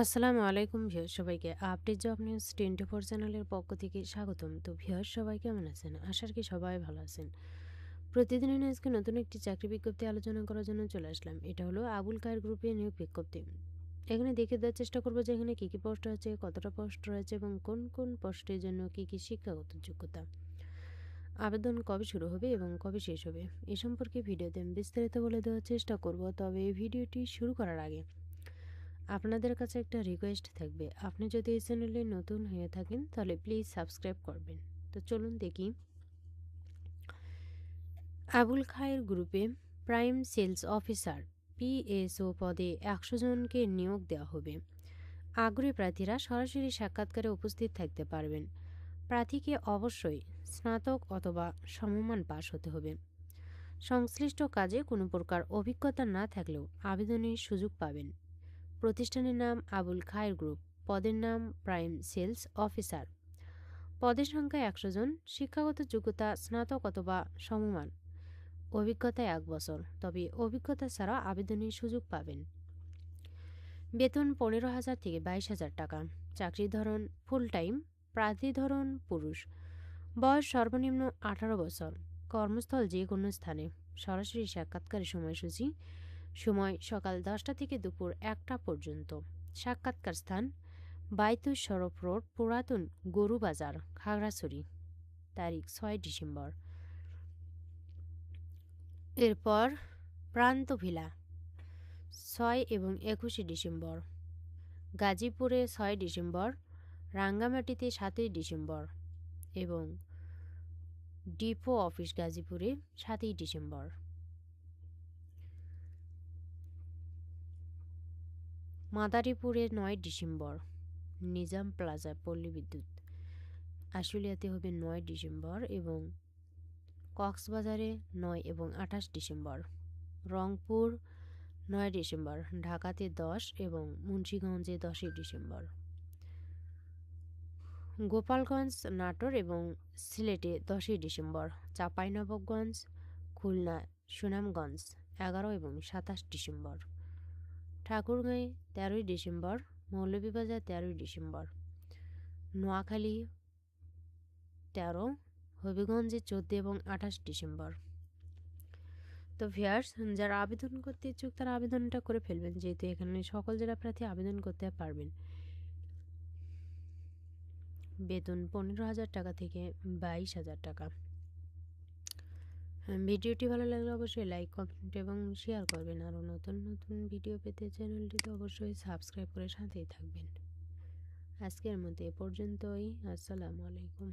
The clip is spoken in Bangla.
আসসালামু আলাইকুম ভিউয়ার সবাইকে update job news twenty four চ্যানেলের পক্ষ থেকে স্বাগতম। তো ভিউয়ার সবাই কেমন আছেন? আশার কি সবাই ভালো আছেন। প্রতিদিনের আজকে নতুন একটি চাকরি বিজ্ঞপ্তি আলোচনা করার জন্য চলে আসলাম। এটা হলো আবুল কায়ের গ্রুপে নিয়োগ বিজ্ঞপ্তি। এখানে দেখে দেওয়ার চেষ্টা করব যে এখানে কী কী পোস্ট আছে কতটা পোস্ট রয়েছে এবং কোন কোন পোস্টের জন্য কী কী শিক্ষাগত যোগ্যতা। আবেদন কবে শুরু হবে এবং কবে শেষ হবে, এ সম্পর্কে ভিডিওতে বিস্তারিত বলে দেওয়ার চেষ্টা করব। তবে এই ভিডিওটি শুরু করার আগে আপনাদের কাছে একটা রিকোয়েস্ট থাকবে। আপনি যদি এই চ্যানেলে নতুন হয়ে থাকেন, তাহলে প্লিজ সাবস্ক্রাইব করবেন। তো চলুন দেখি। আবুল খায়ের গ্রুপে প্রাইম সেলস অফিসার পিএসও পদে একশো জনকে নিয়োগ দেওয়া হবে। আগ্রহী প্রার্থীরা সরাসরি সাক্ষাৎকারে উপস্থিত থাকতে পারবেন। প্রার্থীকে অবশ্যই স্নাতক অথবা সমমান পাশ হতে হবে। সংশ্লিষ্ট কাজে কোনো প্রকার অভিজ্ঞতা না থাকলেও আবেদনের সুযোগ পাবেন। প্রতিষ্ঠানের নাম আবুল খায়ের গ্রুপ, পদের নাম প্রাইম সেলস অফিসার। পদের সংখ্যা একশো জন, শিক্ষাগত যোগ্যতা স্নাতক অথবা সমমান। অভিজ্ঞতা এক বছর, তবে অভিজ্ঞতা ছাড়া আবেদনের সুযোগ পাবেন। বেতন পনেরো হাজার থেকে বাইশ হাজার টাকা। চাকরির ধরন ফুল টাইম প্রার্থী ধরন পুরুষ। বয়স সর্বনিম্ন আঠারো বছর। কর্মস্থল যে কোনো স্থানে। সরাসরি সাক্ষাৎকারের সময়সূচি সময় সকাল দশটা থেকে দুপুর একটা পর্যন্ত। সাক্ষাৎকার স্থান, বাইতুল সরফ রোড, পুরাতন গরু বাজার, খাগড়াছড়ি। তারিখ, ছয় ডিসেম্বর। এরপর প্রান্ত ভিলা, ছয় এবং একুশে ডিসেম্বর। গাজীপুরে ছয় ডিসেম্বর, রাঙ্গামাটিতে সাতই ডিসেম্বর এবং ডিপো অফিস গাজীপুরে সাতই ডিসেম্বর। মাদারীপুরে নয় ডিসেম্বর, নিজাম প্লাজা পল্লী বিদ্যুৎ। আশুলিয়াতে হবে নয় ডিসেম্বর এবং কক্সবাজারে নয় এবং আঠাশ ডিসেম্বর। রংপুর নয় ডিসেম্বর, ঢাকাতে দশ এবং মুন্সীগঞ্জে দশই ডিসেম্বর। গোপালগঞ্জ, নাটোর এবং সিলেটে দশই ডিসেম্বর, চাঁপাইনবাবগঞ্জ, খুলনা, সুনামগঞ্জ এগারো এবং সাতাশ ডিসেম্বর। ঠাকুরগাঁয়ে তেরোই ডিসেম্বর, মৌলভীবাজার তেরোই ডিসেম্বর। নোয়াখালী তেরো, হবিগঞ্জে চোদ্দ এবং আঠাশ ডিসেম্বর। তো ভিয়ার্স যারা আবেদন করতে ইচ্ছুক তারা আবেদনটা করে ফেলবেন, যেহেতু এখানে সকল জেলা প্রার্থী আবেদন করতে পারবেন। বেতন পনেরো হাজার টাকা থেকে বাইশ হাজার টাকা। ভিডিওটি ভালো লাগলে অবশ্যই লাইক কমেন্ট এবং শেয়ার করবেন। আরও নতুন নতুন ভিডিও পেতে চ্যানেলটিতে অবশ্যই সাবস্ক্রাইব করে সাথেই থাকবেন। আজকের মতো এ পর্যন্তই। আসসালামু আলাইকুম।